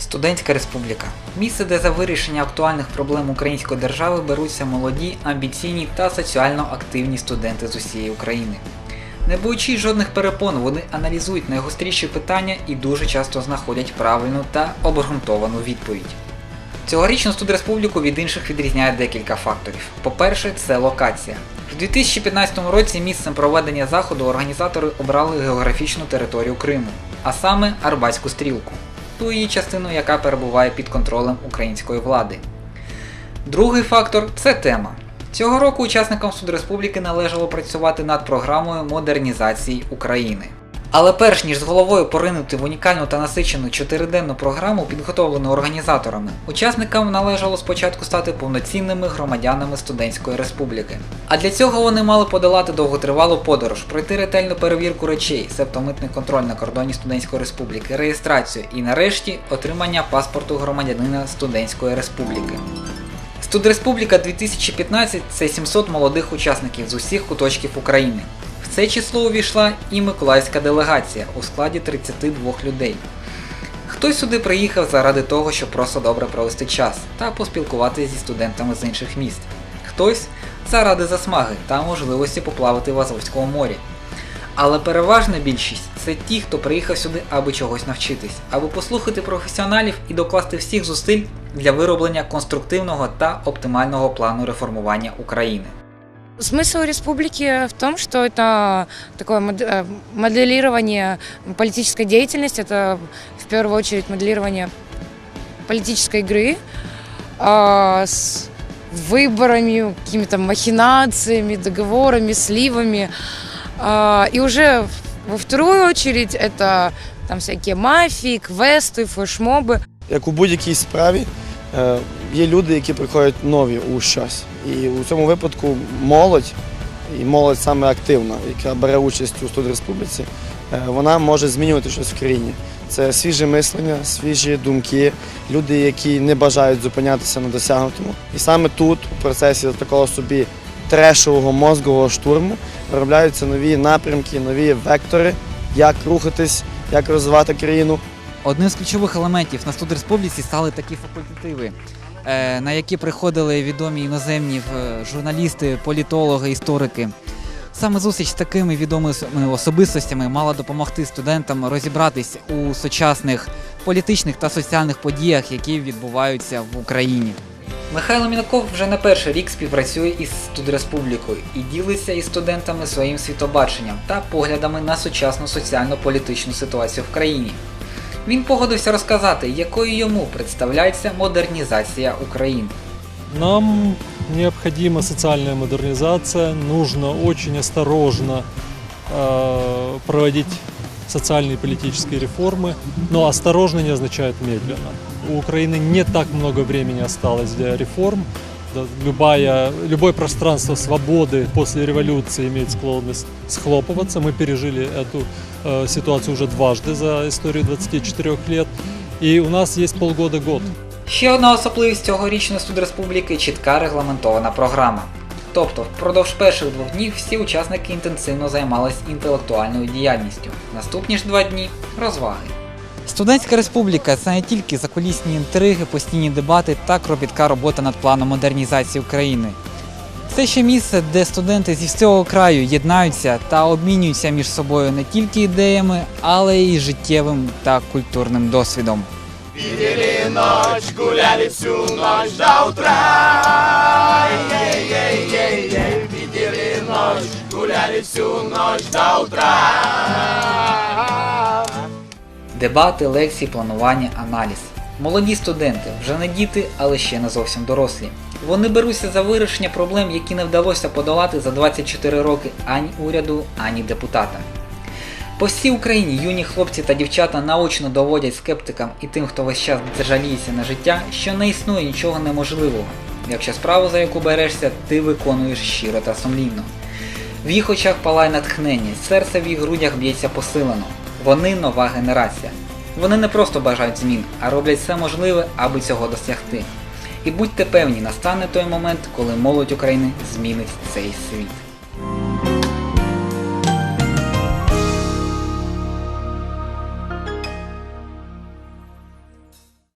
Студентська республіка місце, де за вирішення актуальних проблем української держави беруться молоді, амбіційні та соціально активні студенти з усієї України. Не боючись жодних перепон, вони аналізують найгостріші питання і дуже часто знаходять правильну та обґрунтовану відповідь. Цьогорічну студреспубліку від інших відрізняє декілька факторів. По-перше, це локація. В 2015 році місцем проведення заходу організатори обрали географічну територію Криму, а саме Арбатську стрілку, ту її частину, яка перебуває під контролем української влади. Другий фактор це тема. Цього року учасникам Судреспубліки належало працювати над програмою модернізації України. Але перш ніж з головою поринути в унікальну та насичену чотириденну програму, підготовлену організаторами, учасникам належало спочатку стати повноцінними громадянами студентської республіки. А для цього вони мали подолати довготривалу подорож, пройти ретельну перевірку речей, себто митний контроль на кордоні студентської республіки, реєстрацію і нарешті отримання паспорту громадянина студентської республіки. Студреспубліка 2015 це 700 молодих учасників з усіх куточків України. В це число увійшла і миколаївська делегація у складі 32 людей. Хтось сюди приїхав заради того, щоб просто добре провести час та поспілкуватися зі студентами з інших міст. Хтось заради засмаги та можливості поплавати в Азовському морі. Але переважна більшість це ті, хто приїхав сюди, аби чогось навчитись, аби послухати професіоналів і докласти всіх зусиль для вироблення конструктивного та оптимального плану реформування України. Смысл республики в том, что это такое мод- э, моделирование политической деятельности, это в первую очередь моделирование политической игры а, с выборами, какими-то махинациями, договорами, сливами. А, И уже во вторую очередь это там всякие мафии, квесты, флешмобы. як у будь-якій справі, е, є люди, які приходять нові у щось. І у цьому випадку молодь, і молодь саме активна, яка бере участь у студреспубліці, е, вона може змінювати щось в країні. Це свіже мислення, свіжі думки, люди, які не бажають зупинятися на досягнутому. І саме тут, у процесі такого собі трешового мозгового штурму, виробляються нові напрямки, нові вектори, як рухатись, як розвивати країну. Одним з ключових елементів на студреспубліці стали такі факультативи, на які приходили відомі іноземні е, журналісти, політологи, історики. Саме зустріч з такими відомими особистостями мала допомогти студентам розібратись у сучасних політичних та соціальних подіях, які відбуваються в Україні. Михайло Мінаков вже не перший рік співпрацює із студреспублікою і ділиться із студентами своїм світобаченням та поглядами на сучасну соціально-політичну ситуацію в країні. Він погодився розказати, якою йому представляється модернізація України. Нам необходима социальная модернизация, нужно очень осторожно э, проводить социальные и политические реформы, но осторожно не означает медленно. У Украины не так много времени осталось для реформ. Да, Любая, любое пространство свободы после революции имеет склонность схлопываться. Мы пережили эту э, ситуацию уже дважды за историю 24 лет. И у нас есть полгода-год Ще одна особливість цьогорічної студреспубліки чітка регламентована програма. Тобто, впродовж перших двох днів всі учасники інтенсивно займалися інтелектуальною діяльністю. Наступні ж два дні розваги. Студентська республіка це не тільки закулісні інтриги, постійні дебати та кропітка робота над планом модернізації України. Це ще місце, де студенти зі всього краю єднаються та обмінюються між собою не тільки ідеями, але й життєвим та культурним досвідом. Видели ночь, гуляли всю ночь до утра. Гуляли всю ночь до утра. Дебати, лекції, планування, аналіз. Молоді студенти, вже не діти, але ще не зовсім дорослі. Вони беруться за вирішення проблем, які не вдалося подолати за 24 роки ані уряду, ані депутатам. По всій Україні юні хлопці та дівчата наочно доводять скептикам і тим, хто весь час жаліється на життя, що не існує нічого неможливого, якщо справу, за яку берешся, ти виконуєш щиро та сумлінно. В їх очах палає натхнення, серце в їх грудях б'ється посилено. Вони нова генерація. Вони не просто бажають змін, а роблять все можливе, аби цього досягти. І будьте певні, настане той момент, коли молодь України змінить цей світ.